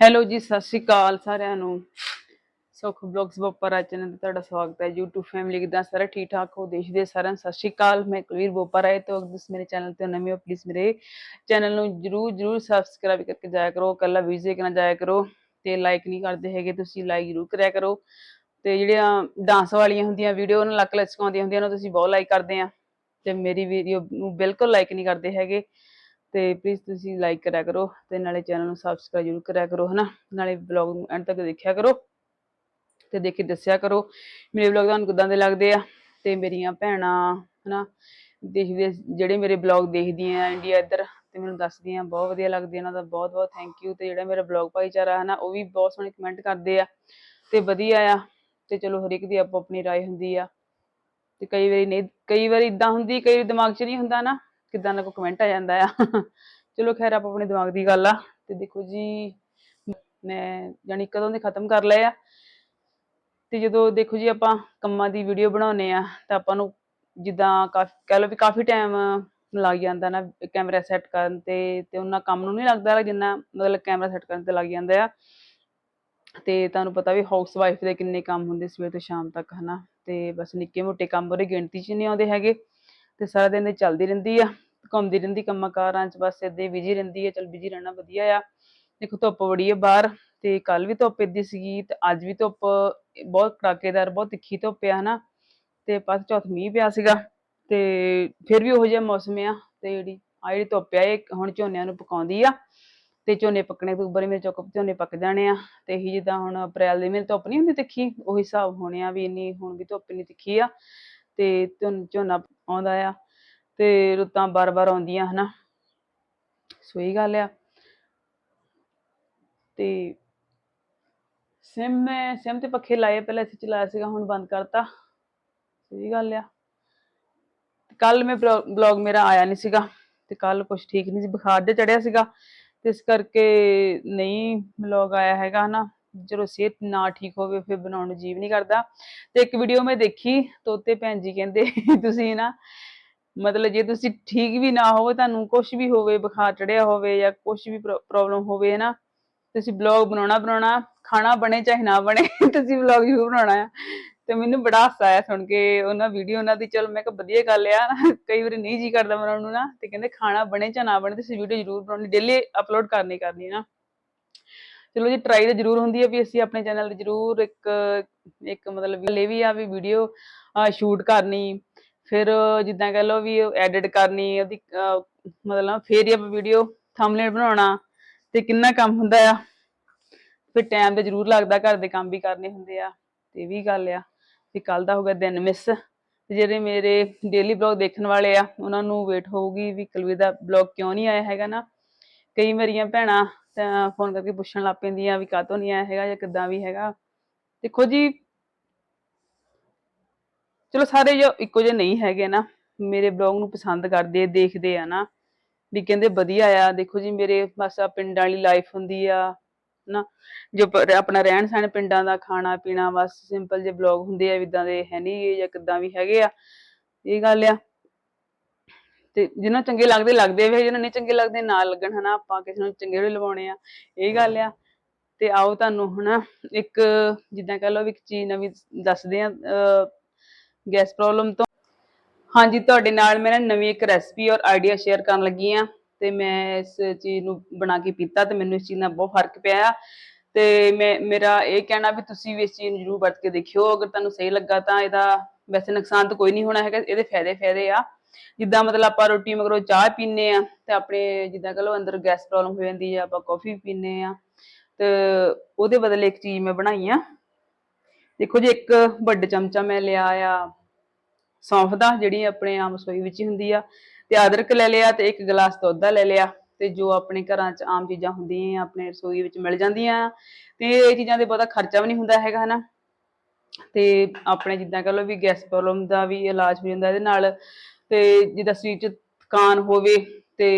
Hello ਜੀ, ਸਤਿ ਸ਼੍ਰੀ ਅਕਾਲ ਸਾਰਿਆਂ ਨੂੰ। ਸੁਖ ਬਲੌਗਸ ਬੋਪਰਾ ਚੈਨਲ ਤੇ ਤੁਹਾਡਾ ਸਵਾਗਤ ਹੈ। YouTube ਫੈਮਿਲੀ ਕਿਦਾਂ? ਸਾਰੇ ਠੀਕ ਠਾਕ ਹੋ? ਦੇਸ਼ ਦੇ ਸਾਰਿਆਂ ਨੂੰ ਸਤਿ ਸ਼੍ਰੀ ਅਕਾਲ। ਮੈਂ ਕੁਲਵੀਰ ਬੋਪਰਾ ਹੈ। ਤੋਂ ਜਿਸ ਮੇਰੇ ਚੈਨਲ ਤੇ ਨਵੇਂ ਹੋ ਪਲੀਜ਼ ਮੇਰੇ ਚੈਨਲ ਨੂੰ ਜਰੂਰ ਜਰੂਰ ਸਬਸਕ੍ਰਾਈਬ ਕਰਕੇ ਜਾਇਆ ਕਰੋ। ਕੱਲਾ ਵਿਜ਼ਿਟ ਨਾ ਜਾਇਆ ਕਰੋ ਤੇ ਲਾਈਕ ਨਹੀਂ ਕਰਦੇ ਹੈਗੇ, ਤੁਸੀਂ ਲਾਈਕ ਜਰੂਰ ਕਰਿਆ ਕਰੋ। ਤੇ ਜਿਹੜੀਆਂ ਡਾਂਸ ਵਾਲੀਆਂ ਹੁੰਦੀਆਂ ਵੀਡੀਓ ਉਹਨਾਂ ਲੱਕ ਲਚਕਾਉਂਦੀਆਂ ਹੁੰਦੀਆਂ, ਉਹਨਾਂ ਤੁਸੀਂ ਬਹੁਤ ਲਾਈਕ ਕਰਦੇ ਆ। ਤੇ ਮੇਰੀ ਵੀਡੀਓ ਨੂੰ ਬਿਲਕੁਲ ਲਾਈਕ ਨਹੀਂ ਕਰਦੇ ਹੈਗੇ। ਤੇ ਪਲੀਜ਼ ਤੁਸੀਂ ਲਾਈਕ ਕਰਿਆ ਕਰੋ ਤੇ ਨਾਲੇ ਚੈਨਲ ਨੂੰ ਸਬਸਕ੍ਰਾਈਬ ਜਰੂਰ ਕਰਿਆ ਕਰੋ, ਹਨਾ? ਨਾਲੇ ਵਲੌਗ ਨੂੰ ਐਂਡ ਤੱਕ ਦੇਖਿਆ ਕਰੋ ਤੇ ਦੇਖ ਕੇ ਦੱਸਿਆ ਕਰੋ ਮੇਰੇ ਵਲੌਗ ਤੁਹਾਨੂੰ ਕਿਦਾਂ ਦੇ ਲੱਗਦੇ ਆ ਤੇ ਮੇਰੀਆਂ ਭੈਣਾਂ, ਹਨਾ? ਦੇਸ਼ ਵਿਦੇਸ਼ ਜਿਹੜੇ ਮੇਰੇ ਵਲੌਗ ਦੇਖਦੀਆਂ ਇੰਡੀਆ ਇੱਧਰ ਤੇ ਮੈਨੂੰ ਦੱਸਦੀਆਂ ਬਹੁਤ ਵਧੀਆ ਲੱਗਦੀ ਇਹਨਾਂ ਦਾ, ਬਹੁਤ ਬਹੁਤ ਥੈਂਕ ਯੂ ਤੇ ਜਿਹੜਾ ਮੇਰਾ ਵਲੌਗ ਭਾਈਚਾਰਾ ਹੈ ਨਾ ਉਹ ਵੀ ਬਹੁਤ ਸੋਹਣੇ ਕਮੈਂਟ ਕਰਦੇ ਆ ਤੇ ਵਧੀਆ ਆ ਤੇ ਚਲੋ ਹਰ ਇੱਕ ਦੀ ਆਪੋ ਆਪਣੀ ਰਾਏ ਹੁੰਦੀ ਆ ਤੇ ਕਈ ਵਾਰੀ ਨਹੀਂ, ਕਈ ਵਾਰੀ ਇਦਾਂ ਹੁੰਦੀ, ਕਈ ਵਾਰੀ ਦਿਮਾਗ 'ਚ ਨਹੀਂ ਹੁੰਦਾ ਨਾ। ਕਿਦਾਂ ਦਾ ਕੋਈ ਕਮੈਂਟ ਆ ਜਾਂਦਾ ਆ। ਚਲੋ ਖੈਰ, ਆਪ ਆਪਣੇ ਦਿਮਾਗ ਦੀ ਗੱਲ ਆ ਤੇ ਦੇਖੋ ਜੀ, ਮੈਂ ਜਾਨੀ ਕਦੋਂ ਦੇ ਖਤਮ ਕਰ ਲਏ ਆ। ਤੇ ਜਦੋਂ ਦੇਖੋ ਜੀ, ਆਪਾਂ ਕੰਮਾਂ ਦੀ ਵੀਡੀਓ ਬਣਾਉਨੇ ਆ, ਤਾਂ ਆਪਾਂ ਨੂੰ ਜਿੱਦਾਂ ਕਾਫੀ ਲਓ ਵੀ ਕਾਫੀ ਟਾਈਮ ਲੱਗ ਜਾਂਦਾ ਨਾ ਕੈਮਰਾ ਸੈੱਟ ਕਰਨ ਤੇ ਤੇ ਉਹਨਾਂ ਕੰਮ ਨੂੰ ਨਹੀਂ ਲੱਗਦਾ ਜਿੰਨਾ ਮਤਲਬ ਕੈਮਰਾ ਸੈੱਟ ਕਰਨ ਤੇ ਲੱਗ ਜਾਂਦਾ ਆ। ਤੇ ਤੁਹਾਨੂੰ ਪਤਾ ਵੀ ਹਾਊਸ ਵਾਈਫ ਦੇ ਕਿੰਨੇ ਕੰਮ ਹੁੰਦੇ ਸਵੇਰ ਤੋਂ ਸ਼ਾਮ ਤੱਕ, ਹਨਾ। ਤੇ ਬਸ ਨਿੱਕੇ ਮੋਟੇ ਕੰਮ ਉਹਦੇ ਗਿਣਤੀ 'ਚ ਨਹੀਂ ਆਉਂਦੇ ਹੈਗੇ। ਤੇ ਸਾਰਾ ਦਿਨ ਇਹ ਚੱਲਦੀ ਰਹਿੰਦੀ ਆ, ਘੁੰਮਦੀ ਰਹਿੰਦੀ ਕੰਮਾਂ ਕਾਰਾਂ 'ਚ, ਬਸ ਏਦਾਂ ਬਿਜ਼ੀ ਰਹਿੰਦੀ ਆ, ਚਲ ਬਿਜ਼ੀ ਰਹਿਣਾ ਵਧੀਆ ਆ। ਦੇਖੋ ਧੁੱਪ ਬੜੀ ਆ ਬਾਹਰ ਤੇ ਕੱਲ ਵੀ ਧੁੱਪ ਏਦੀ ਸੀਗੀ ਤੇ ਅੱਜ ਵੀ ਧੁੱਪ ਬਹੁਤ ਕੜਾਕੇਦਾਰ, ਬਹੁਤ ਤਿੱਖੀ ਧੁੱਪ ਆ, ਹਨਾ। ਤੇ ਪਾਸ ਚੌਥ ਮੀਂਹ ਪਿਆ ਸੀਗਾ ਤੇ ਫਿਰ ਵੀ ਉਹੋ ਜਿਹਾ ਮੌਸਮ ਆ ਤੇ ਜਿਹੜੀ ਆ ਜਿਹੜੀ ਧੁੱਪ ਆ, ਇਹ ਹੁਣ ਝੋਨਿਆਂ ਨੂੰ ਪਕਾਉਂਦੀ ਆ। ਤੇ ਝੋਨੇ ਪੱਕਣੇ ਅਕਤੂਬਰ ਮੇਰੇ ਚੁੱਕ ਝੋਨੇ ਪੱਕ ਜਾਣੇ ਆ ਤੇ ਇਹੀ ਜਿੱਦਾਂ ਹੁਣ ਅਪ੍ਰੈਲ ਦੇ ਮਹੀਨੇ ਧੁੱਪ ਨਹੀਂ ਹੁੰਦੀ ਤਿੱਖੀ, ਉਹੀ ਹਿਸਾਬ ਹੋਣੇ ਆ ਵੀ ਇੰਨੀ ਹੁਣ ਵੀ ਧੁੱਪ ਇੰਨੀ ਤਿੱਖੀ ਆ ਤੇ ਝੋਨ- ਝੋਨਾ ਆਉਂਦਾ ਆ ਤੇ ਰੁੱਤਾਂ ਬਾਰ-ਬਾਰ ਆਉਂਦੀਆਂ ਹਨਾ। ਸੋ ਇਹ ਗੱਲ ਆ। ਤੇ ਸਿਮ ਮੈਂ, ਸਿਮ ਤੇ ਪੱਖੇ ਲਾਏ, ਪਹਿਲਾਂ ਅਸੀਂ ਚਲਾਇਆ ਸੀਗਾ, ਹੁਣ ਬੰਦ ਕਰਤਾ। ਸਹੀ ਗੱਲ ਆ। ਕੱਲ ਮੈਂ ਬਲੌਗ ਮੇਰਾ ਆਇਆ ਨਹੀਂ ਸੀਗਾ ਤੇ ਕੱਲ ਕੁਝ ਠੀਕ ਨਹੀਂ ਸੀ, ਬੁਖਾਰ ਜਿਹਾ ਚੜਿਆ ਸੀਗਾ। ਤੇ ਇਸ ਕਰਕੇ ਨਹੀਂ ਬਲੌਗ ਆਇਆ ਹੈਗਾ ਹਨਾ। ਜਦੋਂ ਸਿਹਤ ਨਾ ਠੀਕ ਹੋਵੇ, ਫਿਰ ਬਣਾਉਣ ਨੂੰ ਜੀਵ ਨਹੀਂ ਕਰਦਾ। ਤੇ ਇੱਕ ਵੀਡੀਓ ਮੈਂ ਦੇਖੀ, ਤੋਤੇ ਭੈਣ ਜੀ ਕਹਿੰਦੇ, ਤੁਸੀਂ ਨਾ ਮਤਲਬ ਜੇ ਤੁਸੀਂ ਠੀਕ ਵੀ ਨਾ ਹੋਵੇ, ਤੁਹਾਨੂੰ ਕੁਝ ਵੀ ਹੋਵੇ, ਬੁਖਾਰ ਚੜਿਆ ਹੋਵੇ ਜਾਂ ਕੁਝ ਵੀ ਪ੍ਰੋਬਲਮ ਹੋਵੇ ਨਾ, ਤੁਸੀਂ ਬਲੌਗ ਬਣਾਉਣਾ ਬਣਾਉਣਾ, ਖਾਣਾ ਬਣੇ ਚਾਹੇ ਨਾ ਬਣੇ, ਤੁਸੀਂ ਵਲੌਗ ਜ਼ਰੂਰ ਬਣਾਉਣਾ ਆ। ਤੇ ਮੈਨੂੰ ਬੜਾ ਹਾਸਾ ਆਇਆ ਸੁਣ ਕੇ ਉਹਨਾਂ ਵੀਡੀਓ ਉਹਨਾਂ ਦੀ, ਚਲ ਮੈਂ ਕਿਹਾ ਵਧੀਆ ਗੱਲ ਆ, ਕਈ ਵਾਰੀ ਨਹੀਂ ਜੀ ਕਰਦਾ ਬਣਾਉਣ ਨੂੰ ਨਾ, ਤੇ ਕਹਿੰਦੇ ਖਾਣਾ ਬਣੇ ਚਾਹੇ ਨਾ ਬਣੇ, ਤੁਸੀਂ ਵੀਡੀਓ ਜ਼ਰੂਰ ਬਣਾਉਣੀ ਡੇਲੀ ਅਪਲੋਡ ਕਰਨੀ ਕਰਨੀ ਨਾ। ਚਲੋ ਜੀ ਟਰਾਈ ਤਾਂ ਜ਼ਰੂਰ ਹੁੰਦੀ ਹੈ ਵੀ ਅਸੀਂ ਆਪਣੇ ਚੈਨਲ ਤੇ ਜ਼ਰੂਰ ਇੱਕ ਇੱਕ ਮਤਲਬ ਲੈ ਵੀ ਆ ਵੀ ਵੀਡੀਓ ਸ਼ੂਟ ਕਰਨੀ। ਫਿਰ ਜਿੱਦਾਂ ਕਹ ਲਓ ਵੀ ਐਡਿਟ ਕਰਨੀ, ਉਹਦੀ ਮਤਲਬ ਫੇਰ ਹੀ ਵੀਡੀਓ ਥੰਬਨੇਲ ਬਣਾਉਣਾ। ਤੇ ਕਿੰਨਾ ਕੰਮ ਹੁੰਦਾ ਆ। ਫਿਰ ਟਾਈਮ ਤੇ ਜ਼ਰੂਰ ਲੱਗਦਾ, ਘਰ ਦੇ ਕੰਮ ਵੀ ਕਰਨੇ ਹੁੰਦੇ ਆ। ਤੇ ਇਹ ਵੀ ਗੱਲ ਆ ਵੀ ਕੱਲ ਦਾ ਹੋ ਗਿਆ ਦਿਨ ਮਿਸ ਜਿਹੜੇ ਮੇਰੇ ਡੇਲੀ ਬਲੌਗ ਦੇਖਣ ਵਾਲੇ ਆ, ਉਹਨਾਂ ਨੂੰ ਵੇਟ ਹੋਊਗੀ ਵੀ ਕੁਲਵੀਰ ਦਾ ਬਲੌਗ ਕਿਉਂ ਨਹੀਂ ਆਇਆ ਹੈਗਾ ਨਾ। ਕਈ ਮੇਰੀਆਂ ਭੈਣਾਂ ਫੋਨ ਕਰਕੇ ਪੁੱਛਣ ਲੱਗ ਪੈਂਦੀਆਂ ਵੀ ਕਾਹਤੋਂ ਨਹੀਂ ਆਇਆ ਹੈਗਾ ਜਾਂ ਕਿੱਦਾਂ ਵੀ ਹੈਗਾ। ਦੇਖੋ ਜੀ, ਚਲੋ ਸਾਰੇ ਜੋ ਇੱਕੋ ਜਿਹੇ ਨਹੀਂ ਹੈਗੇ ਨਾ, ਮੇਰੇ ਬਲੌਗ ਨੂੰ ਪਸੰਦ ਕਰਦੇ, ਦੇਖਦੇ ਆ ਨਾ, ਵੀ ਕਹਿੰਦੇ ਵਧੀਆ ਆ। ਦੇਖੋ ਜੀ, ਮੇਰੇ ਬਸ ਆ ਪਿੰਡਾਂ ਵਾਲੀ ਲਾਈਫ ਹੁੰਦੀ ਆ, ਨਾ, ਜੋ ਆਪਣਾ ਰਹਿਣ ਸਹਿਣ ਪਿੰਡਾਂ ਦਾ ਖਾਣਾ ਪੀਣਾ ਬਸ ਸਿੰਪਲ ਜੇ ਬਲੌਗ ਹੁੰਦੇ ਆ ਇਦਾਂ ਦੇ ਹੈ ਨਹੀਂ ਜਾਂ ਕਿਦਾਂ ਵੀ ਹੈਗੇ ਆ। ਇਹ ਗੱਲ ਆ। ਤੇ ਜਿਹਨਾਂ ਚੰਗੇ ਲੱਗਦੇ ਲੱਗਦੇ ਵੇ ਜਿਹਨਾਂ ਨਹੀਂ ਚੰਗੇ ਲੱਗਦੇ, ਨਾ ਲੱਗਣ, ਹਨਾ, ਆਪਾਂ ਕਿਸੇ ਨੂੰ ਚੰਗੇ ਵੀ ਲਵਾਉਣੇ ਆ, ਇਹ ਗੱਲ ਆ। ਤੇ ਆਓ ਤੁਹਾਨੂੰ ਹਨਾ, ਇੱਕ ਜਿੱਦਾਂ ਕਹ ਲਓ ਵੀ ਇੱਕ ਚੀਜ਼ ਨਵੀਂ ਦੱਸਦੇ ਆ ਗੈਸ ਪ੍ਰੋਬਲਮ ਤੋਂ। ਹਾਂਜੀ, ਤੁਹਾਡੇ ਨਾਲ ਮੈਂ ਨਵੀਂ ਇੱਕ ਰੈਸਪੀ ਔਰ ਆਈਡੀਆ ਸ਼ੇਅਰ ਕਰਨ ਲੱਗੀ ਆ, ਤੇ ਮੈਂ ਇਸ ਚੀਜ਼ ਨੂੰ ਬਣਾ ਕੇ ਪੀਤਾ ਤੇ ਮੈਨੂੰ ਇਸ ਚੀਜ਼ ਨਾਲ ਬਹੁਤ ਫ਼ਰਕ ਪਿਆ ਆ। ਤੇ ਮੈਂ, ਮੇਰਾ ਇਹ ਕਹਿਣਾ ਵੀ ਤੁਸੀਂ ਵੀ ਇਸ ਚੀਜ਼ ਨੂੰ ਜ਼ਰੂਰ ਵਰਤ ਕੇ ਦੇਖਿਓ, ਅਗਰ ਤੁਹਾਨੂੰ ਸਹੀ ਲੱਗਾ ਤਾਂ ਇਹਦਾ ਵੈਸੇ ਨੁਕਸਾਨ ਤਾਂ ਕੋਈ ਨਹੀਂ ਹੋਣਾ ਹੈਗਾ, ਇਹਦੇ ਫਾਇਦੇ ਫਾਇਦੇ ਆ। ਜਿੱਦਾਂ ਮਤਲਬ ਆਪਾਂ ਰੋਟੀ ਮਗਰੋਂ ਚਾਹ ਪੀਨੇ ਆ ਤੇ ਆਪਣੇ ਜਿੱਦਾਂ ਕਹ ਲਓ ਅੰਦਰ ਗੈਸ ਪ੍ਰੋਬਲਮ ਹੋ ਜਾਂਦੀ ਆ ਆਪਾਂ ਕਾਫੀ ਪੀਨੇ ਆ ਤੇ ਉਹਦੇ ਬਦਲੇ ਇੱਕ ਚੀਜ਼ ਮੈਂ ਬਣਾਈ ਆ ਦੇਖੋ ਜੀ, ਇੱਕ ਵੱਡਾ ਚਮਚਾ ਮੈਂ ਲਿਆ ਆ ਸੌਂਫ ਦਾ, ਜਿਹੜੀ ਆਪਣੇ ਆਮ ਰਸੋਈ ਵਿੱਚ ਹੁੰਦੀ ਆ। ਤੇ ਅਦਰਕ ਲੈ ਲਿਆ ਤੇ ਇੱਕ ਗਲਾਸ ਦੁੱਧ ਦਾ ਲੈ ਲਿਆ ਤੇ ਜੋ ਆਪਣੇ ਘਰਾਂ 'ਚ ਆਮ ਚੀਜ਼ਾਂ ਹੁੰਦੀਆਂ ਆਪਣੇ ਰਸੋਈ ਵਿੱਚ ਮਿਲ ਜਾਂਦੀਆਂ ਆ, ਤੇ ਇਹ ਚੀਜ਼ਾਂ ਦੇ ਬਹੁਤਾ ਖਰਚਾ ਵੀ ਨਹੀਂ ਹੁੰਦਾ ਹੈਗਾ, ਹਨਾ। ਤੇ ਆਪਣੇ ਜਿੱਦਾਂ ਕਹ ਲਓ ਵੀ ਗੈਸ ਪ੍ਰੋਬਲਮ ਦਾ ਵੀ ਇਲਾਜ ਹੋ ਜਾਂਦਾ, ਇਹਦੇ ਨਾਲ ਤੇ ਜਿੱਦਾਂ ਸਰੀਰ 'ਚ ਥਕਾਨ ਹੋਵੇ ਤੇ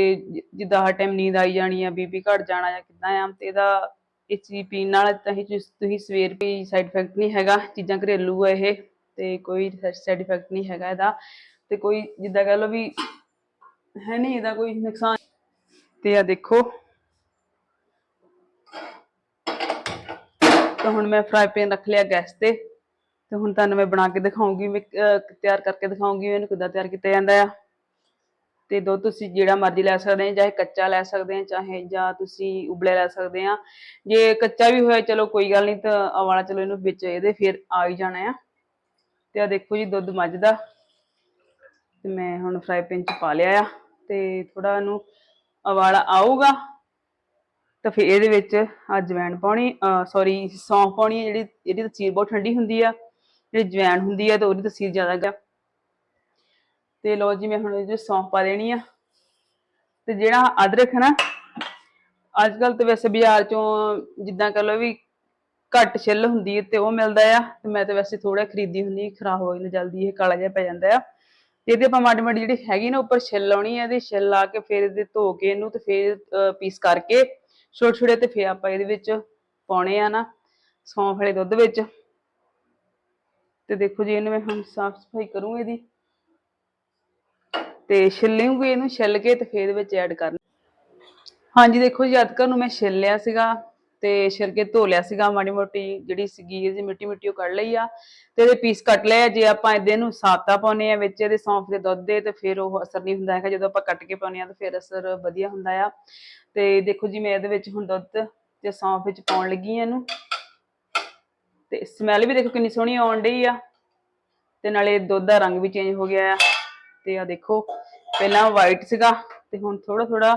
ਜਿੱਦਾਂ ਹਰ ਟਾਈਮ ਨੀਂਦ ਆਈ ਜਾਣੀ ਆ ਬੀਪੀ ਘਟ ਜਾਣਾ ਜਾਂ ਕਿੱਦਾਂ ਆ, ਤੇ ਇਹਦਾ ਇਹ ਚੀਜ਼ ਪੀਣ ਨਾਲ ਤਾਂ ਹੀ ਤੁਸੀਂ ਤੁਸੀਂ ਸਵੇਰ ਵੀ ਸਾਈਡ ਇਫੈਕਟ ਨਹੀਂ ਹੈਗਾ, ਚੀਜ਼ਾਂ ਘਰੇਲੂ ਆ ਇਹ, ਤੇ ਕੋਈ ਸਾਈਡ ਇਫੈਕਟ ਨਹੀਂ ਹੈਗਾ ਇਹਦਾ, ਤੇ ਕੋਈ ਜਿੱਦਾਂ ਕਹ ਲਓ ਵੀ ਹੈ ਨਹੀਂ ਇਹਦਾ ਕੋਈ ਨੁਕਸਾਨ। ਤੇ ਆ ਦੇਖੋ। ਤਾਂ ਹੁਣ ਮੈਂ ਫਰਾਈ ਪੈਨ ਰੱਖ ਲਿਆ ਗੈਸ ਤੇ। ਤੇ ਹੁਣ ਤੁਹਾਨੂੰ ਮੈਂ ਬਣਾ ਕੇ ਦਿਖਾਉਂਗੀ, ਮੈਂ ਤਿਆਰ ਕਰਕੇ ਦਿਖਾਉਂਗੀ ਇਹਨੂੰ ਕਿੱਦਾਂ ਤਿਆਰ ਕੀਤਾ ਜਾਂਦਾ ਆ। ਤੇ ਦੁੱਧ ਤੁਸੀਂ ਜਿਹੜਾ ਮਰਜ਼ੀ ਲੈ ਸਕਦੇ ਆ, ਚਾਹੇ ਕੱਚਾ ਲੈ ਸਕਦੇ ਆ, ਚਾਹੇ ਜਾਂ ਤੁਸੀਂ ਉਬਲੇ ਲੈ ਸਕਦੇ ਆ। ਜੇ ਕੱਚਾ ਵੀ ਹੋਇਆ, ਚਲੋ ਕੋਈ ਗੱਲ ਨਹੀਂ, ਤਾਂ ਆਹ ਚਲੋ ਇਹਨੂੰ ਵਿੱਚ ਇਹਦੇ ਫਿਰ ਆ ਹੀ ਜਾਣਾ ਆ। ਤੇ ਆ ਦੇਖੋ ਜੀ, ਦੁੱਧ ਮੱਝ ਦਾ ਤੇ ਮੈਂ ਹੁਣ ਫਰਾਈ ਪੈਨ ਚ ਪਾ ਲਿਆ ਆ, ਤੇ ਥੋੜਾ ਇਹਨੂੰ ਉਬਾਲਾ ਆਊਗਾ। ਤਾਂ ਫਿਰ ਇਹਦੇ ਵਿੱਚ ਅਜਵਾਇਣ ਪਾਉਣੀ ਸੌਰੀ ਸੌਂਫ ਪਾਉਣੀ ਹੈ ਜਿਹੜੀ, ਇਹਦੀ ਤਸੀਰ ਬਹੁਤ ਠੰਡੀ ਹੁੰਦੀ ਆ। ਜਿਹੜੀ ਜਵੈਣ ਹੁੰਦੀ ਆ ਤੇ ਉਹਦੀ ਤਸੀਰ ਜ਼ਿਆਦਾ ਗਾ ਤੇ ਲੋ ਜੀ, ਮੈਂ ਹੁਣ ਇਹਦੇ ਵਿੱਚ ਸੌਂਫ ਪਾ ਦੇਣੀ ਆ। ਤੇ ਜਿਹੜਾ ਅਦਰਕ ਹੈ ਨਾ ਅੱਜ ਕੱਲ ਤਾਂ ਵੈਸੇ ਬਾਜ਼ਾਰ ਚੋਂ ਜਿੱਦਾਂ ਕਹ ਲਓ ਵੀ ਘੱਟ ਛਿੱਲ ਹੁੰਦੀ ਹੈ ਤੇ ਉਹ ਮਿਲਦਾ ਆ। ਤੇ ਮੈਂ ਤਾਂ ਵੈਸੇ ਥੋੜਾ ਖਰੀਦੀ ਹੁੰਦੀ ਖਰਾਬ ਹੋ ਜਾਂਦਾ, ਜਲਦੀ ਇਹ ਕਾਲਾ ਜਿਹਾ ਪੈ ਜਾਂਦਾ ਆ। ਤੇ ਇਹਦੇ ਆਪਾਂ ਮਾੜੀ ਮਾੜੀ ਜਿਹੜੀ ਹੈਗੀ ਨਾ, ਉੱਪਰ ਛਿੱਲ ਲਾਉਣੀ ਹੈ ਇਹਦੀ ਛਿੱਲ ਲਾ ਕੇ ਫਿਰ ਇਹਦੇ ਧੋ ਕੇ ਇਹਨੂੰ ਤੇ ਫਿਰ ਪੀਸ ਕਰਕੇ ਛੋਟੇ ਛੋਟੇ ਤੇ ਫਿਰ ਆਪਾਂ ਇਹਦੇ ਵਿੱਚ ਪਾਉਣੇ ਆ ਨਾ, ਸੌਂਫ ਵਾਲੇ ਦੁੱਧ ਵਿੱਚ। ਤੇ ਦੇਖੋ ਜੀ, ਇਹਨੂੰ ਮੈਂ ਹੁਣ ਸਾਫ਼ ਸਫ਼ਾਈ ਕਰੂੰ ਇਹਦੀ। ਤੇ ਛਿੱਲੂੰਗੀ ਇਹਨੂੰ ਛਿੱਲ ਕੇ ਤੇ ਫਿਰ ਵਿੱਚ ਐਡ ਕਰਨਾ। ਹਾਂਜੀ, ਦੇਖੋ ਜੀ ਅਦਕਰ ਨੂੰ ਮੈਂ ਛਿੱਲ ਸੀਗਾ ਤੇ ਛਿੱਲ ਕੇ ਧੋ ਲਿਆ ਸੀਗਾ। ਮਾੜੀ ਮੋਟੀ ਜਿਹੜੀ ਸੀਗੀ, ਇਹਦੀ ਮਿੱਟੀ ਮਿੱਟੀ ਉਹ ਕੱਢ ਲਈ ਆ ਤੇ ਇਹਦੇ ਪੀਸ ਕੱਟ ਲਏ ਆ। ਜੇ ਆਪਾਂ ਇਹਦੇ ਨੂੰ ਸਾਤਾ ਪਾਉਨੇ ਆ ਵਿੱਚ, ਇਹਦੇ ਸੌਂਫ ਦੇ ਦੁੱਧ ਦੇ ਤੇ ਫਿਰ ਉਹ ਅਸਰ ਨਹੀਂ ਹੁੰਦਾ ਹੈਗਾ। ਜਦੋਂ ਆਪਾਂ ਕੱਟ ਕੇ ਪਾਉਨੇ ਆ ਤਾਂ ਫਿਰ ਅਸਰ ਵਧੀਆ ਹੁੰਦਾ ਆ। ਤੇ ਦੇਖੋ ਜੀ, ਮੈਂ ਇਹਦੇ ਵਿੱਚ ਹੁਣ ਦੁੱਧ ਤੇ ਸੌਂਫ ਵਿੱਚ ਪਾਉਣ ਲੱਗੀ ਆ ਇਹਨੂੰ। ਤੇ ਸਮੈਲ ਵੀ ਦੇਖੋ ਕਿੰਨੀ ਸੋਹਣੀ ਆਉਣ ਡਈ ਆ। ਤੇ ਨਾਲੇ ਦੁੱਧ ਦਾ ਰੰਗ ਵੀ ਚੇਂਜ ਹੋ ਗਿਆ ਆ। ਤੇ ਆ ਦੇਖੋ, ਪਹਿਲਾਂ ਵਾਈਟ ਸੀਗਾ ਤੇ ਹੁਣ ਥੋੜਾ ਥੋੜਾ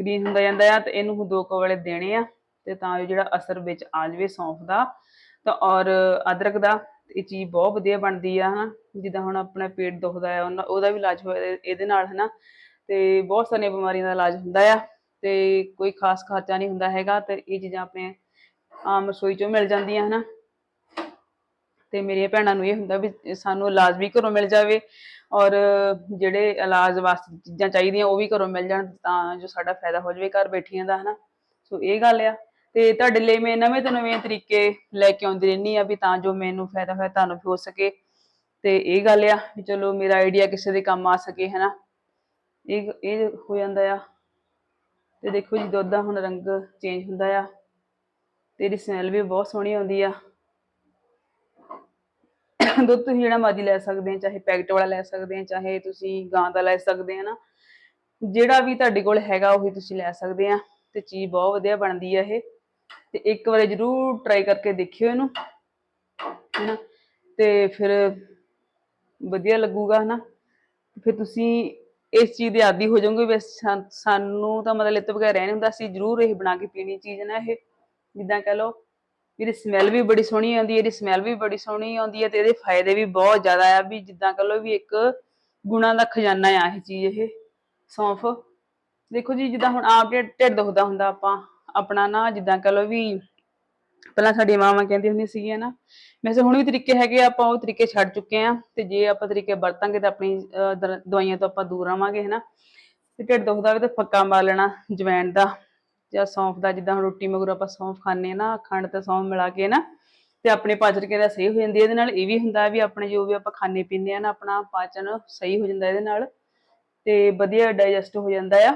ਗ੍ਰੀਨ ਹੁੰਦਾ ਜਾਂਦਾ ਆ ਤੇ ਇਹਨੂੰ ਹੁਣ ਦੋ ਕੁ ਵਾਲੇ ਦੇਣੇ ਆ। ਤੇ ਤਾਂ ਜਿਹੜਾ ਅਸਰ ਵਿੱਚ ਆ ਜਾਵੇ ਸੌਂਫ ਦਾ, ਤਾਂ ਔਰ ਅਦਰਕ ਦਾ, ਇਹ ਚੀਜ਼ ਬਹੁਤ ਵਧੀਆ ਬਣਦੀ ਆ, ਹਨਾ। ਜਿੱਦਾਂ ਹੁਣ ਆਪਣਾ ਪੇਟ ਦੁਖਦਾ ਆ, ਉਹਨਾਂ- ਉਹਦਾ ਵੀ ਇਲਾਜ ਹੋਇਆ ਇਹਦੇ ਨਾਲ, ਹਨਾ। ਤੇ ਬਹੁਤ ਸਾਰੀਆਂ ਬਿਮਾਰੀਆਂ ਦਾ ਇਲਾਜ ਹੁੰਦਾ ਆ। ਤੇ ਕੋਈ ਖਾਸ ਖਰਚਾ ਨਹੀਂ ਹੁੰਦਾ ਹੈਗਾ ਤੇ ਇਹ ਚੀਜ਼ਾਂ ਆਪਣੇ ਆਮ ਰਸੋਈ ਚੋਂ ਮਿਲ ਜਾਂਦੀਆਂ ਹਨਾ। ਤੇ ਮੇਰੀਆਂ ਭੈਣਾਂ ਨੂੰ ਇਹ ਹੁੰਦਾ ਵੀ ਸਾਨੂੰ ਇਲਾਜ ਵੀ ਘਰੋਂ ਮਿਲ ਜਾਵੇ ਔਰ ਜਿਹੜੇ ਇਲਾਜ ਵਾਸਤੇ ਚੀਜ਼ਾਂ ਚਾਹੀਦੀਆਂ ਉਹ ਵੀ ਘਰੋਂ ਮਿਲ ਜਾਣ ਤਾਂ ਜੋ ਸਾਡਾ ਫਾਇਦਾ ਹੋ ਜਾਵੇ ਘਰ ਬੈਠੀਆਂ ਦਾ ਹਨਾ। ਸੋ ਇਹ ਗੱਲ ਆ। ਤੇ ਤੁਹਾਡੇ ਲਈ ਮੈਂ ਨਵੇਂ ਤੋਂ ਨਵੇਂ ਤਰੀਕੇ ਲੈ ਕੇ ਆਉਂਦੀ ਰਹਿੰਦੀ ਆ ਵੀ ਤਾਂ ਜੋ ਮੈਨੂੰ ਫਾਇਦਾ ਹੋਇਆ ਤੁਹਾਨੂੰ ਵੀ ਹੋ ਸਕੇ। ਤੇ ਇਹ ਗੱਲ ਆ ਵੀ ਚਲੋ ਮੇਰਾ ਆਈਡੀਆ ਕਿਸੇ ਦੇ ਕੰਮ ਆ ਸਕੇ ਹਨਾ। ਇਹ ਇਹ ਹੋ ਜਾਂਦਾ ਆ। ਤੇ ਦੇਖੋ ਜੀ, ਦੁੱਧ ਦਾ ਹੁਣ ਰੰਗ ਚੇਂਜ ਹੁੰਦਾ ਆ। ਤੇਰੀ ਸਮੈਲ ਵੀ ਬਹੁਤ ਸੋਹਣੀ ਆਉਂਦੀ ਆ। ਦੁੱਧ ਤੁਸੀਂ ਜਿਹੜਾ ਮਰਜ਼ੀ ਲੈ ਸਕਦੇ ਆ, ਚਾਹੇ ਪੈਕਟ ਵਾਲਾ ਲੈ ਸਕਦੇ ਆ, ਚਾਹੇ ਤੁਸੀਂ ਗਾਂ ਦਾ ਲੈ ਸਕਦੇ ਆ ਨਾ। ਜਿਹੜਾ ਵੀ ਤੁਹਾਡੇ ਕੋਲ ਹੈਗਾ, ਉਹੀ ਤੁਸੀਂ ਲੈ ਸਕਦੇ ਆ ਤੇ ਚੀਜ਼ ਬਹੁਤ ਵਧੀਆ ਬਣਦੀ ਆ ਇਹ। ਤੇ ਇੱਕ ਵਾਰੀ ਜਰੂਰ ਟਰਾਈ ਕਰਕੇ ਦੇਖਿਓ ਇਹਨੂੰ, ਹੈਨਾ। ਤੇ ਫਿਰ ਵਧੀਆ ਲੱਗੂਗਾ, ਹਨਾ। ਫਿਰ ਤੁਸੀਂ ਇਸ ਚੀਜ਼ ਦੇ ਆਦੀ ਹੋ ਜਾਓਗੇ, ਵੀ ਸਾਨੂੰ ਤਾਂ ਮਤਲਬ ਇਹ ਤੋਂ ਬਗੈਰ ਰਹਿ ਨਹੀਂ ਹੁੰਦਾ, ਅਸੀਂ ਜਰੂਰ ਇਹ ਬਣਾ ਕੇ ਪੀਣੀ ਚੀਜ਼ ਨਾ ਇਹ। ਜਿੱਦਾਂ ਕਹ ਲਓ ਇਹਦੀ ਸਮੈਲ ਵੀ ਬੜੀ ਸੋਹਣੀ ਆਉਂਦੀ ਹੈ, ਇਹਦੀ ਸਮੈਲ ਵੀ ਬੜੀ ਸੋਹਣੀ ਆਉਂਦੀ ਹੈ ਤੇ ਇਹਦੇ ਫਾਇਦੇ ਵੀ ਬਹੁਤ ਜ਼ਿਆਦਾ ਆ ਵੀ ਜਿੱਦਾਂ ਕਹ ਲਓ ਵੀ ਇੱਕ ਗੁਣਾ ਦਾ ਖਜ਼ਾਨਾ ਆ ਇਹ ਚੀਜ਼ ਇਹ, ਸੌਂਫ। ਦੇਖੋ ਜੀ, ਜਿੱਦਾਂ ਹੁਣ ਆਪ ਢਿੱਡ ਦੁਖਦਾ ਹੁੰਦਾ ਆਪਾਂ, ਆਪਣਾ ਨਾ ਜਿੱਦਾਂ ਕਹ ਲਓ ਵੀ ਪਹਿਲਾਂ ਸਾਡੀਆਂ ਮਾਵਾਂ ਕਹਿੰਦੀ ਹੁੰਦੀਆਂ ਸੀਗੀਆਂ ਨਾ, ਵੈਸੇ ਹੁਣ ਵੀ ਤਰੀਕੇ ਹੈਗੇ ਆਪਾਂ ਉਹ ਤਰੀਕੇ ਛੱਡ ਚੁੱਕੇ ਆ ਤੇ ਜੇ ਆਪਾਂ ਤਰੀਕੇ ਵਰਤਾਂਗੇ ਤਾਂ ਆਪਣੀ ਦਵਾਈਆਂ ਤੋਂ ਆਪਾਂ ਦੂਰ ਰਵਾਂਗੇ, ਹਨਾ। ਤੇ ਢਿੱਡ ਦੁਖਦਾ ਹੋਵੇ ਤਾਂ ਫੱਕਾ ਮਾਰ ਲੈਣਾ ਜਵੈਣ ਦਾ। ਜਾਂ ਸੌਂਫ ਦਾ, ਜਿੱਦਾਂ ਰੋਟੀ ਮਗਰੋਂ ਆਪਾਂ ਸੌਂਫ ਖਾਂਦੇ ਆ ਨਾ, ਖੰਡ ਤੇ ਸੌਂਫ ਮਿਲਾ ਕੇ ਨਾ, ਤੇ ਆਪਣੇ ਪਾਚਨ ਕਿਰਿਆ ਸਹੀ ਹੋ ਜਾਂਦੀ ਹੈ? ਇਹਦੇ ਨਾਲ ਇਹ ਵੀ ਹੁੰਦਾ ਵੀ ਆਪਣੇ ਜੋ ਵੀ ਆਪਾਂ ਖਾਣੇ ਪੀਂਦੇ ਆ ਨਾ, ਆਪਣਾ ਪਾਚਨ ਸਹੀ ਹੋ ਜਾਂਦਾ ਇਹਦੇ ਨਾਲ, ਤੇ ਵਧੀਆ ਡਾਈਜੈਸਟ ਹੋ ਜਾਂਦਾ ਆ।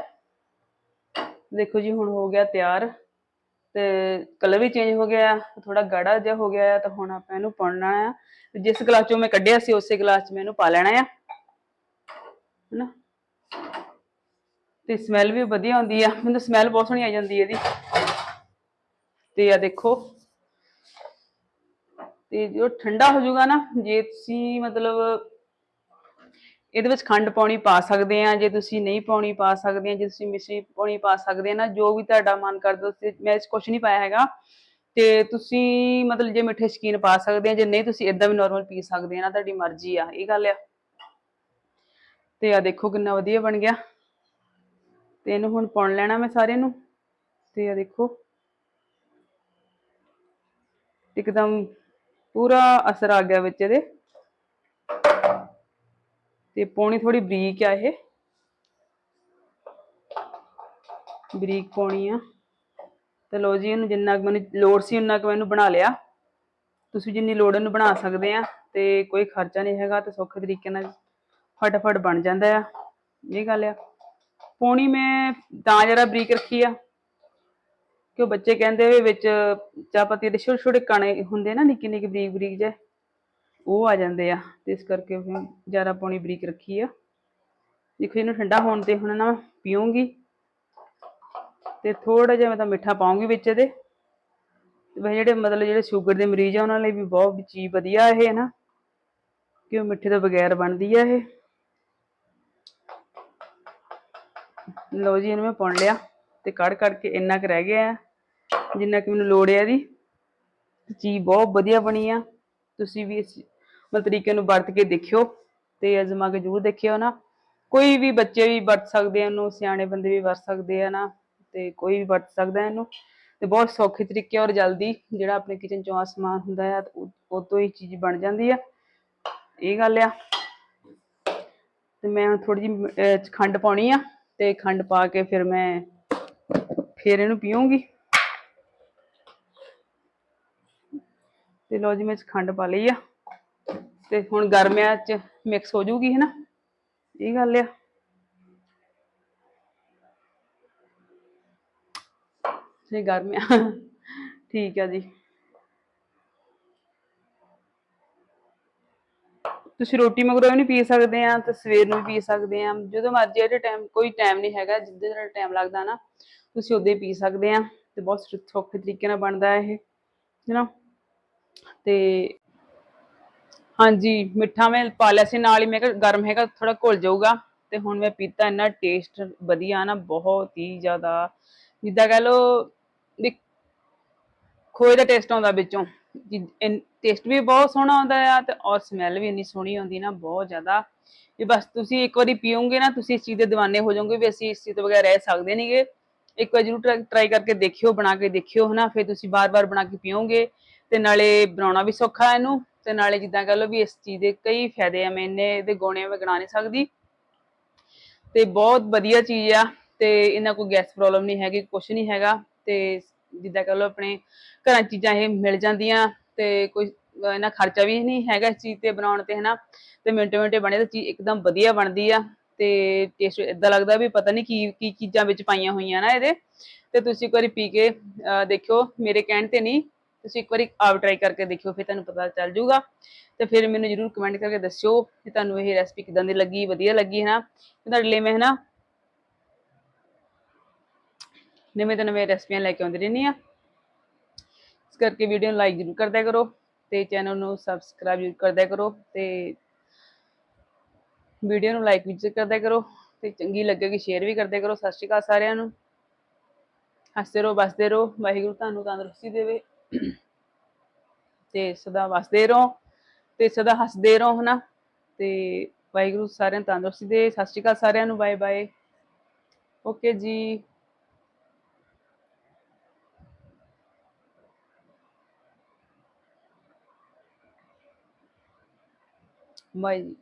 ਦੇਖੋ ਜੀ, ਹੁਣ ਹੋ ਗਿਆ ਤਿਆਰ, ਤੇ ਕਲਰ ਵੀ ਚੇਂਜ ਹੋ ਗਿਆ ਥੋੜਾ ਗਾੜਾ ਜਿਹਾ ਹੋ ਗਿਆ ਆ, ਤਾਂ ਹੁਣ ਆਪਾਂ ਇਹਨੂੰ ਪਾਉਣਾ ਆ। ਜਿਸ ਗਲਾਸ ਚੋਂ ਮੈਂ ਕੱਢਿਆ ਸੀ, ਉਸੇ ਗਲਾਸ 'ਚ ਮੈਂ ਇਹਨੂੰ ਪਾ ਲੈਣਾ ਆ। ਹਨਾ? ਤੇ ਸਮੈਲ ਵੀ ਵਧੀਆ ਆਉਂਦੀ ਆ। ਮੈਨੂੰ ਸਮੈਲ ਬਹੁਤ ਸੋਹਣੀ ਆ ਜਾਂਦੀ ਇਹਦੀ। ਤੇ ਆ ਦੇਖੋ। ਤੇ ਜੋ ਠੰਡਾ ਹੋ ਜਾਊਗਾ ਨਾ, ਜੇ ਤੁਸੀਂ ਮਤਲਬ ਇਹਦੇ ਵਿੱਚ ਖੰਡ ਪਾਉਣੀ ਪਾ ਸਕਦੇ ਆ, ਜੇ ਤੁਸੀਂ ਨਹੀਂ ਪਾਉਣੀ ਪਾ ਸਕਦੇ ਆ, ਜੇ ਤੁਸੀਂ ਮਿਸ਼ਰੀ ਪਾਉਣੀ ਪਾ ਸਕਦੇ ਆ ਨਾ, ਜੋ ਵੀ ਤੁਹਾਡਾ ਮਨ ਕਰਦਾ, ਤੁਸੀਂ ਮੈਂ ਇਸ ਕੁਝ ਨਹੀਂ ਪਾਇਆ ਹੈਗਾ। ਤੇ ਤੁਸੀਂ ਮਤਲਬ ਜੇ ਮਿੱਠੇ ਸ਼ਕੀਨ ਪਾ ਸਕਦੇ ਆ, ਜੇ ਨਹੀਂ ਤੁਸੀਂ ਇਦਾਂ ਵੀ ਨਾਰਮਲ ਪੀ ਸਕਦੇ ਆ ਨਾ, ਤੁਹਾਡੀ ਮਰਜ਼ੀ ਆ, ਇਹ ਗੱਲ ਆ। ਤੇ ਆ ਦੇਖੋ ਕਿੰਨਾ ਵਧੀਆ ਬਣ ਗਿਆ। ਤੇ ਇਹਨੂੰ ਹੁਣ ਪਾਉਣ ਲੈਣਾ ਮੈਂ ਸਾਰੇ ਨੂੰ। ਤੇ ਆ ਦੇਖੋ। ਇੱਕਦਮ ਪੂਰਾ ਅਸਰ ਆ ਗਿਆ ਵਿੱਚ ਇਹਦੇ। ਤੇ ਪੌਣੀ ਥੋੜੀ ਬਰੀਕ ਆ ਇਹ। ਬਰੀਕ ਪਾਉਣੀ ਆ। ਤੇ ਲੋ ਜੀ, ਇਹਨੂੰ ਜਿੰਨਾ ਕੁ ਮੈਨੂੰ ਲੋੜ ਸੀ, ਉਨਾ ਕੁ ਮੈਨੂੰ ਬਣਾ ਲਿਆ। ਤੁਸੀਂ ਜਿੰਨੀ ਲੋੜ ਇਹਨੂੰ ਬਣਾ ਸਕਦੇ ਆ। ਤੇ ਕੋਈ ਖਰਚਾ ਨਹੀਂ ਹੈਗਾ, ਤੇ ਸੌਖੇ ਤਰੀਕੇ ਨਾਲ ਫਟਾਫਟ ਬਣ ਜਾਂਦਾ ਆ। ਇਹ ਗੱਲ ਆ। ਪੌਣੀ ਮੈਂ ਤਾਂ ਜਰਾ ਬਰੀਕ ਰੱਖੀ ਆ। ਕਿ ਉਹ ਬੱਚੇ ਕਹਿੰਦੇ ਵੀ ਵਿੱਚ ਚਾਹ ਪੱਤੀ ਦੇ ਛੋਟੇ ਛੋਟੇ ਕਣੇ ਹੁੰਦੇ ਨਾ, ਨਿੱਕੇ ਨਿੱਕੇ ਬਰੀਕ ਬਰੀਕ ਜਿਹੇ, ਉਹ ਆ ਜਾਂਦੇ ਆ। ਤੇ ਇਸ ਕਰਕੇ ਫਿਰ ਜ਼ਿਆਦਾ ਪਾਉਣੀ ਬਰੀਕ ਰੱਖੀ ਆ। ਦੇਖੋ ਇਹਨੂੰ ਠੰਡਾ ਹੋਣ ਤੇ ਹੁਣ ਨਾ ਪੀਉਂਗੀ ਤੇ ਥੋੜਾ ਜਿਹਾ ਮੈਂ ਤਾਂ ਮਿੱਠਾ ਪਾਉਂਗੀ ਵਿੱਚ ਇਹਦੇ। ਤੇ ਵੈਸੇ ਜਿਹੜੇ ਮਤਲਬ ਜਿਹੜੇ ਸ਼ੂਗਰ ਦੇ ਮਰੀਜ਼ ਆ, ਉਹਨਾਂ ਲਈ ਵੀ ਬਹੁਤ ਚੀਜ਼ ਵਧੀਆ ਇਹ ਹੈ ਨਾ। ਕਿ ਉਹ ਮਿੱਠੇ ਤੋਂ ਬਗੈਰ ਬਣਦੀ ਆ ਇਹ। ਲਓ ਜੀ ਇਹਨੂੰ ਮੈਂ ਪੁਣ ਲਿਆ ਤੇ ਕੱਢ ਕੱਢ ਕੇ ਇੰਨਾ ਕੁ ਰਹਿ ਗਿਆ ਜਿੰਨਾ ਕਿ ਮੈਨੂੰ ਲੋੜ ਹੈ ਇਹਦੀ। ਚੀਜ਼ ਬਹੁਤ ਵਧੀਆ ਬਣੀ ਆ। ਤੁਸੀਂ ਵੀ ਇਸ ਮਤਲਬ ਤਰੀਕੇ ਨੂੰ ਵਰਤ ਕੇ ਦੇਖਿਓ ਤੇ ਅਜ਼ਮਾ ਕੇ ਜ਼ਰੂਰ ਦੇਖਿਓ ਨਾ। ਕੋਈ ਵੀ ਬੱਚੇ ਵੀ ਵਰਤ ਸਕਦੇ ਆ ਇਹਨੂੰ, ਸਿਆਣੇ ਬੰਦੇ ਵੀ ਵਰਤ ਸਕਦੇ ਆ ਨਾ, ਤੇ ਕੋਈ ਵੀ ਵਰਤ ਸਕਦਾ ਇਹਨੂੰ। ਤੇ ਬਹੁਤ ਸੌਖੇ ਤਰੀਕੇ ਔਰ ਜਲਦੀ ਜਿਹੜਾ ਆਪਣੇ ਕਿਚਨ ਚੋਂ ਆ ਸਮਾਨ ਹੁੰਦਾ ਆ, ਉਹ ਤੋਂ ਹੀ ਚੀਜ਼ ਬਣ ਜਾਂਦੀ ਆ। ਇਹ ਗੱਲ ਆ। ਤੇ ਮੈਂ ਹੁਣ ਥੋੜੀ ਜਿਹੀ ਖੰਡ ਪਾਉਣੀ ਆ। ਤੇ ਖੰਡ ਪਾ ਕੇ ਫਿਰ ਮੈਂ ਫਿਰ ਇਹਨੂੰ ਪੀਊਂਗੀ। ਤੇ ਲੋ ਜੀ, ਮੈਂ 'ਚ ਖੰਡ ਪਾ ਲਈ ਆ। ਤੇ ਹੁਣ ਗਰਮਿਆਂ ਚ ਮਿਕਸ ਹੋ ਜਾਊਗੀ ਹੈ ਨਾ ਇਹ ਗੱਲ ਆ। ਤੇ ਗਰਮਿਆਂ ਠੀਕ ਆ ਜੀ। ਤੁਸੀਂ ਰੋਟੀ ਮਗਰੋਂ ਵੀ ਨਹੀਂ ਪੀ ਸਕਦੇ ਆ, ਤੇ ਸਵੇਰ ਨੂੰ ਵੀ ਪੀ ਸਕਦੇ ਆ। ਜਦੋਂ ਮਰਜ਼ੀ ਇਹਦੇ ਟਾਈਮ ਕੋਈ ਟਾਈਮ ਨਹੀਂ ਹੈਗਾ, ਜਿੱਦੇ ਜਿਹੜਾ ਟਾਈਮ ਲੱਗਦਾ ਨਾ, ਤੁਸੀਂ ਉਦੋਂ ਹੀ ਪੀ ਸਕਦੇ ਆ, ਤੇ ਬਹੁਤ ਸੌਖੇ ਤਰੀਕੇ ਨਾਲ ਬਣਦਾ ਇਹ, ਹੈ ਤੇ ਹਾਂਜੀ, ਮਿੱਠਾ ਮੈਂ ਪਾ ਲਿਆ ਸੀ, ਨਾਲ ਹੀ ਮੈਂ ਕਿਹਾ ਗਰਮ ਹੈਗਾ ਥੋੜਾ ਘੁਲ ਜਾਊਗਾ, ਤੇ ਹੁਣ ਮੈਂ ਪੀਤਾ ਇੰਨਾ ਟੇਸਟ ਵਧੀਆ ਨਾ, ਬਹੁਤ ਹੀ ਜ਼ਿਆਦਾ। ਜਿੱਦਾਂ ਕਹ ਲੋ ਵੀ ਖੋਏ ਦਾ ਟੇਸਟ ਆਉਂਦਾ ਵਿੱਚੋਂ। ਟੇਸਟ ਵੀ ਬਹੁਤ ਸੋਹਣਾ ਆਉਂਦਾ ਆ ਤੇ ਔਰ ਸਮੈਲ ਵੀ ਇੰਨੀ ਸੋਹਣੀ ਆਉਂਦੀ ਨਾ ਬਹੁਤ ਜ਼ਿਆਦਾ। ਵੀ ਬਸ ਤੁਸੀਂ ਇੱਕ ਵਾਰੀ ਪੀਓਗੇ ਨਾ, ਤੁਸੀਂ ਇਸ ਚੀਜ਼ ਦੇ دیਵਾਨੇ ਹੋ ਜਾਓਗੇ ਵੀ ਅਸੀਂ ਇਸ ਚੀਜ਼ ਤੋਂ ਬਗੈਰ ਰਹਿ ਸਕਦੇ ਨਹੀਂਗੇ ਇੱਕ ਵਾਰ ਜ਼ਰੂਰ ਟਰਾਈ ਕਰਕੇ ਦੇਖਿਓ, ਬਣਾ ਕੇ ਦੇਖਿਓ ਹਨਾ, ਫਿਰ ਤੁਸੀਂ ਬਾਰ-ਬਾਰ ਬਣਾ ਕੇ ਪੀਓਗੇ। ਤੇ ਨਾਲੇ ਬਣਾਉਣਾ ਵੀ ਸੌਖਾ ਇਹਨੂੰ, ਤੇ ਨਾਲੇ ਜਿੱਦਾਂ ਕਹ ਲਓ ਵੀ ਇਸ ਚੀਜ਼ ਦੇ ਕਈ ਫਾਇਦੇ ਆ, ਮੈਂ ਇੰਨੇ ਇਹਦੇ ਗੁਣੇ ਮੈਂ ਗਣਾ ਨਹੀਂ ਸਕਦੀ। ਤੇ ਬਹੁਤ ਵਧੀਆ ਚੀਜ਼ ਆ, ਤੇ ਇਹਨਾਂ ਕੋਈ ਗੈਸ ਪ੍ਰੋਬਲਮ ਨਹੀਂ ਹੈਗੀ ਕੁਝ ਨਹੀਂ ਹੈਗਾ, ਤੇ ਜਿੱਦਾਂ ਕਹ ਲਓ ਆਪਣੇ ਘਰਾਂ 'ਚ ਚੀਜ਼ਾਂ ਇਹ ਮਿਲ ਜਾਂਦੀਆਂ ਤੇ ਕੋਈ, ਅਹ ਇਹਨਾਂ ਖਰਚਾ ਵੀ ਨਹੀਂ ਹੈਗਾ ਇਸ ਚੀਜ਼ ਤੇ ਬਣਾਉਣ ਤੇ, ਹਨਾ? ਤੇ ਮਿੰਟੋ ਮਿੰਟੇ ਬਣੇ ਤੇ ਚੀਜ਼ ਇੱਕਦਮ ਵਧੀਆ ਬਣਦੀ ਆ ਤੇ ਟੇਸਟ ਇਦਾਂ ਲੱਗਦਾ ਵੀ ਪਤਾ ਨਹੀਂ ਕੀ ਕੀ ਚੀਜ਼ਾਂ ਵਿੱਚ ਪਾਈਆਂ ਹੋਈਆਂ ਨਾ ਇਹਦੇ। ਤੇ ਤੁਸੀਂ ਇੱਕ ਵਾਰੀ ਪੀ ਕੇ, ਅਹ, ਦੇਖਿਓ, ਮੇਰੇ ਕਹਿਣ ਤੇ ਨਹੀਂ। ਤੁਸੀਂ ਇੱਕ ਵਾਰੀ ਆਪ ਟਰਾਈ ਕਰਕੇ ਦੇਖਿਓ, ਫਿਰ ਤੁਹਾਨੂੰ ਪਤਾ ਚੱਲ ਜਾਊਗਾ ਤੇ ਫਿਰ ਮੈਨੂੰ ਜਰੂਰ ਕਮੈਂਟ ਕਰਕੇ ਦੱਸਿਓ ਕਿ ਤੁਹਾਨੂੰ ਇਹ ਰੈਸਪੀ ਕਿਦਾਂ ਦੀ ਲੱਗੀ, ਵਧੀਆ ਲੱਗੀ ਹੈ ਨਾ ਤੁਹਾਡੇ ਲਈ ਮੈਂ ਹੈ ਨਾ ਨਵੇਂ ਤੋਂ ਨਵੇਂ ਰੈਸਪੀਆਂ ਲੈ ਕੇ ਆਉਂਦੀ ਰਹਿੰਦੀ ਆ ਇਸ ਕਰਕੇ ਵੀਡੀਓ ਨੂੰ ਲਾਈਕ ਜਰੂਰ ਕਰਦਿਆ ਕਰੋ ਤੇ ਚੈਨਲ ਨੂੰ ਸਬਸਕ੍ਰਾਈਬ ਜਰੂਰ ਕਰਦਿਆ ਕਰੋ ਤੇ ਵੀਡੀਓ ਨੂੰ ਲਾਈਕ ਵੀ ਜ਼ਰੂਰ ਕਰਦਿਆ ਕਰੋ ਤੇ ਚੰਗੀ ਲੱਗੇਗੀ ਸ਼ੇਅਰ ਵੀ ਕਰਦਿਆ ਕਰੋ। ਸਤਿ ਸ਼੍ਰੀ ਅਕਾਲ ਸਾਰਿਆਂ ਨੂੰ। ਹੱਸਦੇ ਰਹੋ ਬਸਦੇ ਰਹੋ। ਵਾਹਿਗੁਰੂ ਤੁਹਾਨੂੰ ਤੰਦਰੁਸਤੀ ਦੇਵੇ ਤੇ ਸਦਾ ਵਸਦੇ ਰਹੋ ਤੇ ਸਦਾ ਹੱਸਦੇ ਰਹੋ, ਹਨਾ? ਤੇ ਵਾਹਿਗੁਰੂ ਸਾਰਿਆਂ ਨੂੰ ਤੰਦਰੁਸਤੀ ਦੇ। ਸਤਿ ਸ਼੍ਰੀ ਅਕਾਲ ਸਾਰਿਆਂ ਨੂੰ। Bye bye okay ji. Bye ji